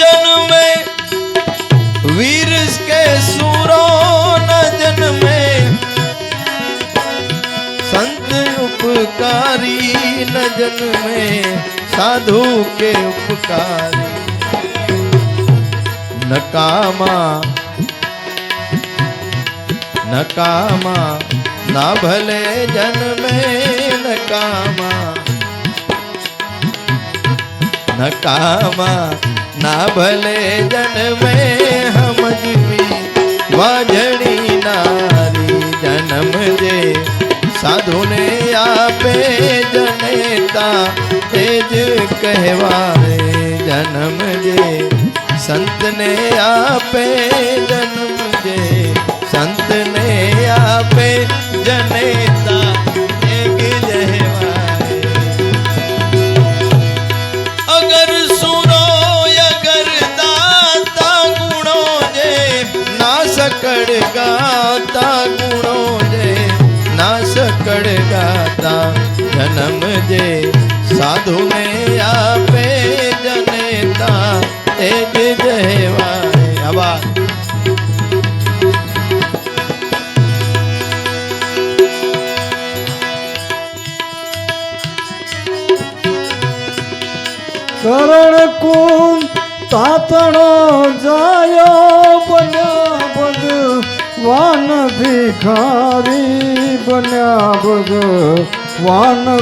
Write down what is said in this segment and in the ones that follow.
जन्मे वीर के सूरों न जन्मे संत उपकारी न जन्मे साधु के उपकारी। नकामा नकामा, ना भले जन में नकामा। नकामा ના ભલે જન્મે હમજવી વાજણી નારી જન્મ જે સાધુને આપે જનેતા એ જ કહેવાય જન્મ જે સંતને આપે સાધુને આપે જનેતા કરણ કુમ તાતણો જાયો બન્યા ભગવાન ભિખારી બન્યા ભગવાન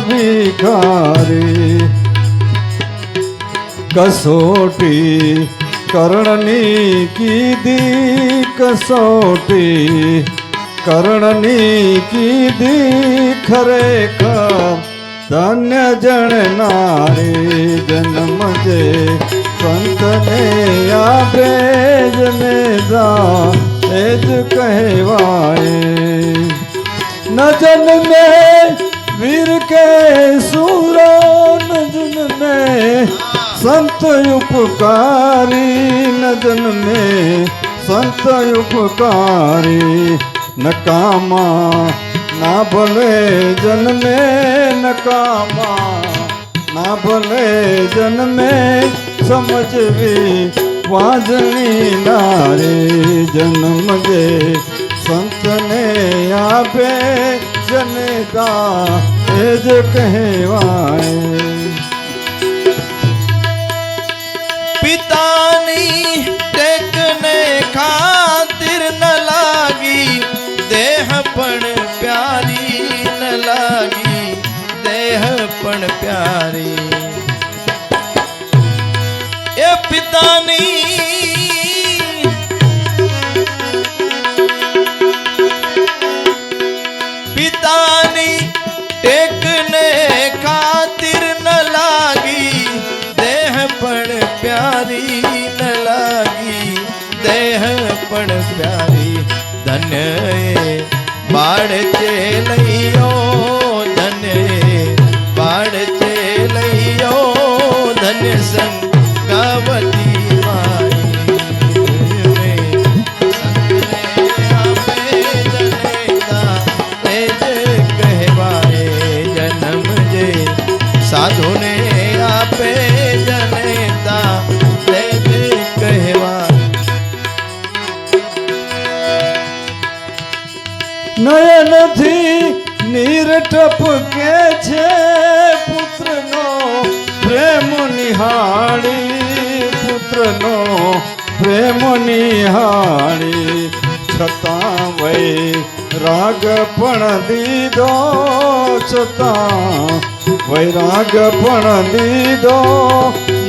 ભિખારી, કસોટી, કરણની કીધી, કસોટી, કરણની કીધી, ખરેખર ધન્ય જણનારી જન્મ જે સંતને આપે જને દા એ જ કહેવાય. ઉપકારી ન જન્મે સંત ઉપકારી નકામા ના ભલે જન્મે નકામા ના ભલે જન્મે સમજવી વાજણી નારી જન્મ જે સંતને આપે જનેતા એ જ કહેવાય பாடச்சேலை પ્રેમ નિહાળી છતાં વય રાગ પણ દીધો છતાં વૈરાગ પણ દીધો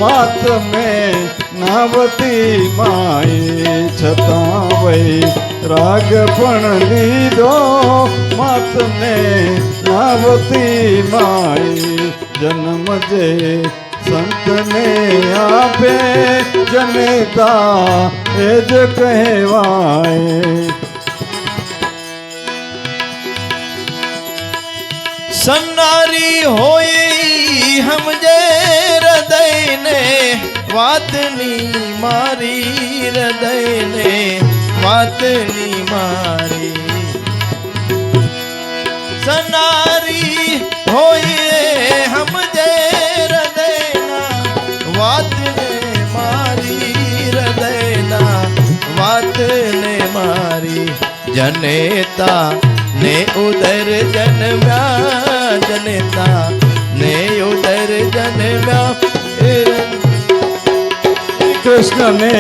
માત્ર મેં નાવતી માઈ છતાં વય રાગ પણ લીધો માત મેં નાવતી માઈ જન્મ જે સંતને આપે, જનતા એ જ કહેવાય. સન્નારી હોય ઈ સમજે હૃદયને, વાતની મારી હૃદયને, વાતની મારી. સન્નારી હોય જનેતા ને ઉદર જન્મ્યા જનેતા ને ઉદર જન્મ્યા કૃષ્ણ ને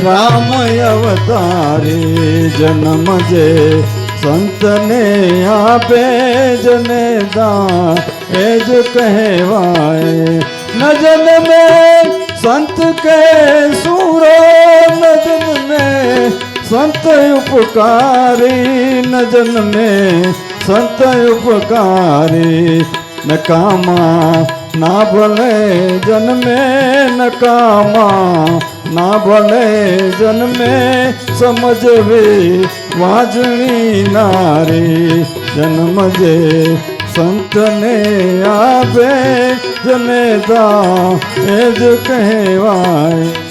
રામ અવતારે જન્મ જે સંતને આપે જને દાન એ જ કહેવાય ન જન્મે સંત કે સુરો ન જન્મે સંત ઉપકારી ન જન્મે સંત ઉપકારી નકામા ના ભલે જન્મે નકામા ના ભલે જન્મે, સમજવી વાજણી નારી જન્મ જે સંતને આપે, જનેતા એ જ કહેવાય.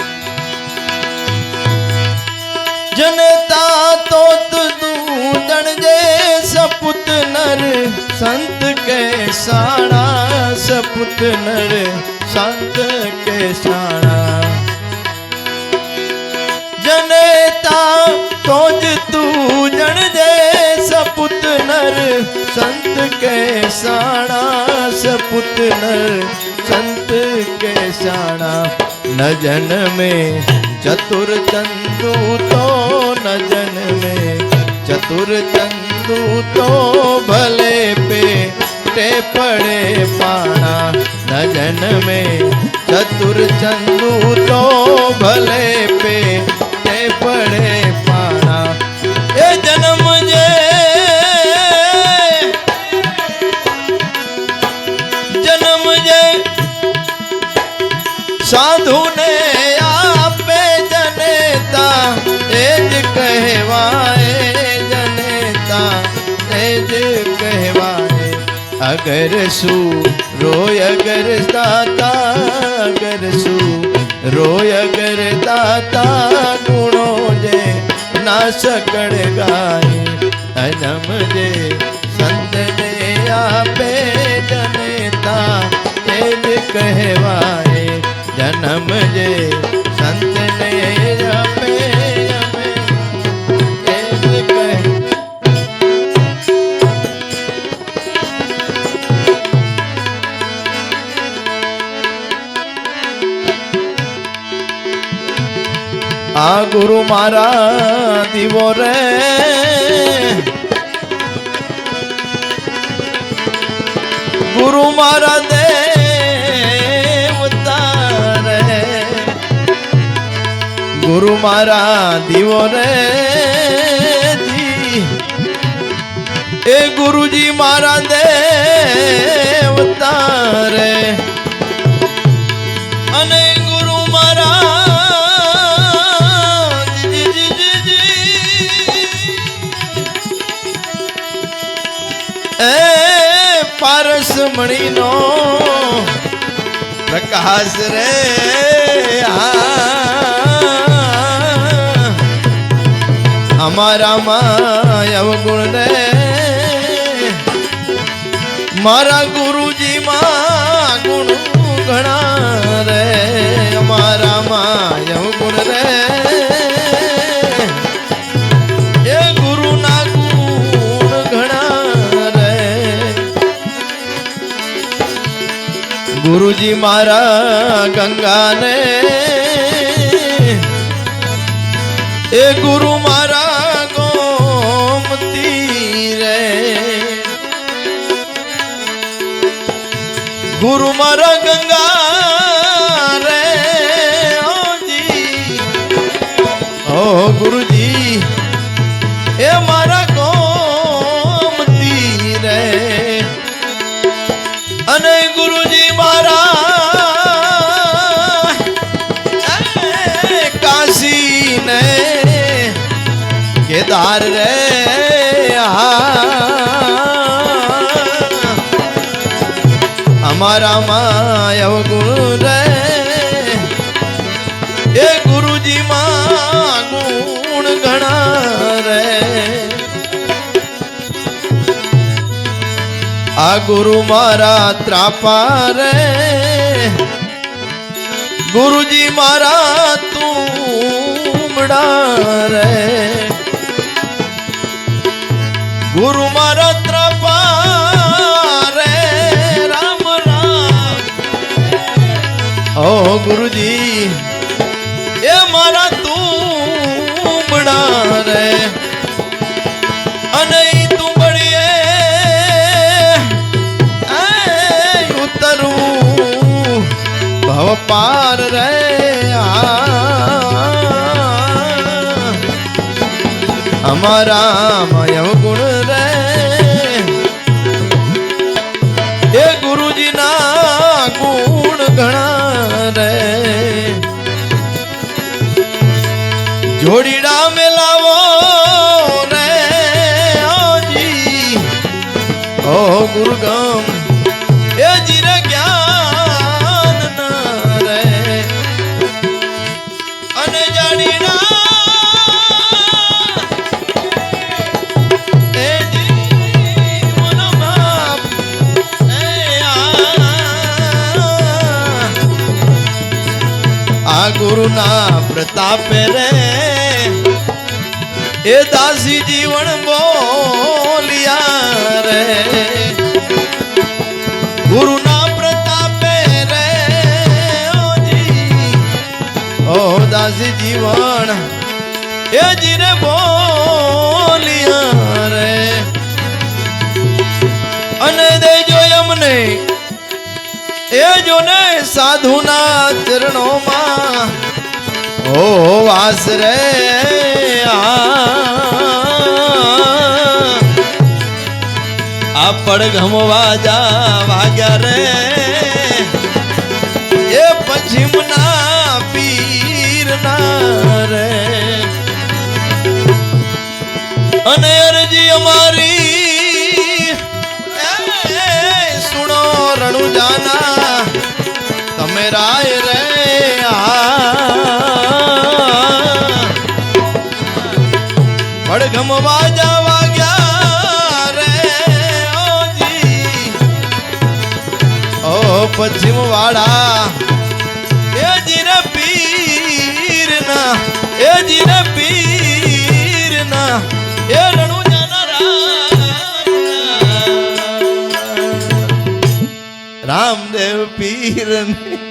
નર સંત કે સાણા સપુત નર સંત કે સાણા જનેતા તો જ તું જણજે સપુત નર સંત કે સાણા સપુત નર સંત કે સાણા ન જન્મે ચતુર ચંદુ તો ન જન્મે ચતુર ચંદુ તો ભલે પે તે પડે પાણા, નજન જન્મે ચતુર ચંદુ તો ભલે પે અગર શું રોય અગર શું રોય અગર દાતા ગુણો જે ના સકડ ગાય. અનમ જે સંતને આપે જનેતા એ જ કહેવાય જન્મ જે ગુરુ મારા દીવો રે. ગુરુ મારા દેવતા રે ગુરુ મારા દીવો રે એ ગુરુજી મારા દેવતા રે પારસ મણીનો પ્રકાશ રે અમારામાં અવગુણ રે મારા ગુરુજી માં ગુણ ઘણા રે. અમારામાં અવગુણ રે. ગુરુજી મારા ગંગાને. એ ગુરુ મારા ગોમતી રે. ગુરુ મારા ગંગા કેદાર રે અમારામાં અવગુણ રે. એ ગુરુજી માં ગુણ ઘણા રે. આ ગુરુ મારા ત્રાપા રે. ગુરુજી મારા તું રે. ગુરુ મારા ઓ ગુરુજી, એ મારા તુંબડા રે. અને તુંબડીએ ઉતરું. ભવ પાર રે અમારા જોડીડા મેલાવો રે ઓજી ઓ ગુરુગમ એ જીર જ્ઞાન ના રે. અને આ ગુરુના પ્રતાપે રે. એ દાસી જીવન બોલિયા રે. ગુરુના પ્રતાપે રે, ઓ દાસી જીવન, એ જીરે બોલિયા રે. અને દેજો અમને એ જો ને સાધુના ચરણોમાં ઓ વાસ રે, આ પડઘમ વાજા વાગ્યા રે. એ પશ્ચિમના પીરના રે. અને અરજી અમારી સુણો સુણો રણુજાના. તમે રાય પડઘમ જવા ગયા રે, ઓજી. ઓ પશ્ચિમ વાળા એ જીરે પીર ના એ જીરે પીર ના એ રણુ રામદેવ પીર ને